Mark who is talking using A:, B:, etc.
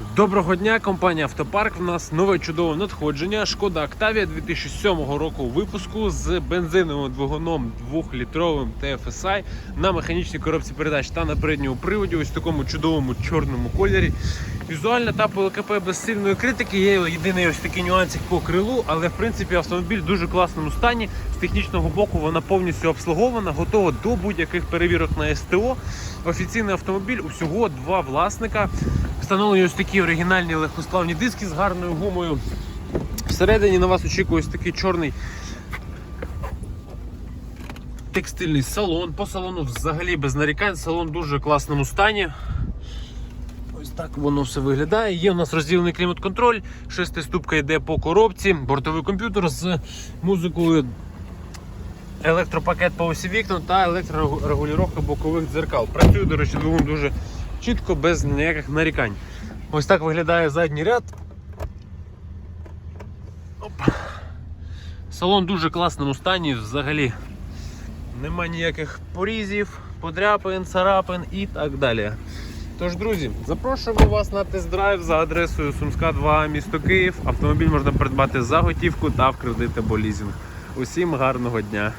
A: Доброго дня, компанія Автопарк. В нас нове чудове надходження. Шкода Октавія 2007 року випуску з бензиновим двигуном 2-літровим TFSI на механічній коробці передач та на передньому приводі, ось в такому чудовому чорному кольорі. Візуально та по ЛКП без сильної критики. Є єдиний ось такий нюансик по крилу, але в принципі автомобіль в дуже класному стані. З технічного боку вона повністю обслугована, готова до будь-яких перевірок на СТО. Офіційний автомобіль усього два власника. Встановлені ось такі оригінальні легкосплавні диски з гарною гумою. Всередині на вас очікує ось такий чорний текстильний салон. По салону взагалі без нарікань. Салон в дуже класному стані. Ось так воно все виглядає. Є у нас розділений клімат-контроль, шестиступка йде по коробці, бортовий комп'ютер з музикою, електропакет по осі вікна та електрорегулювання бокових дзеркал. Працює, до речі, двигун дуже чітко, без ніяких нарікань. Ось так виглядає задній ряд. Оп. Салон в дуже класному стані взагалі. Нема ніяких порізів, подряпин, царапин і так далі. Тож, друзі, запрошуємо вас на тест-драйв за адресою Сумська 2, місто Київ. Автомобіль можна придбати за готівку та в кредит або лізинг. Усім гарного дня!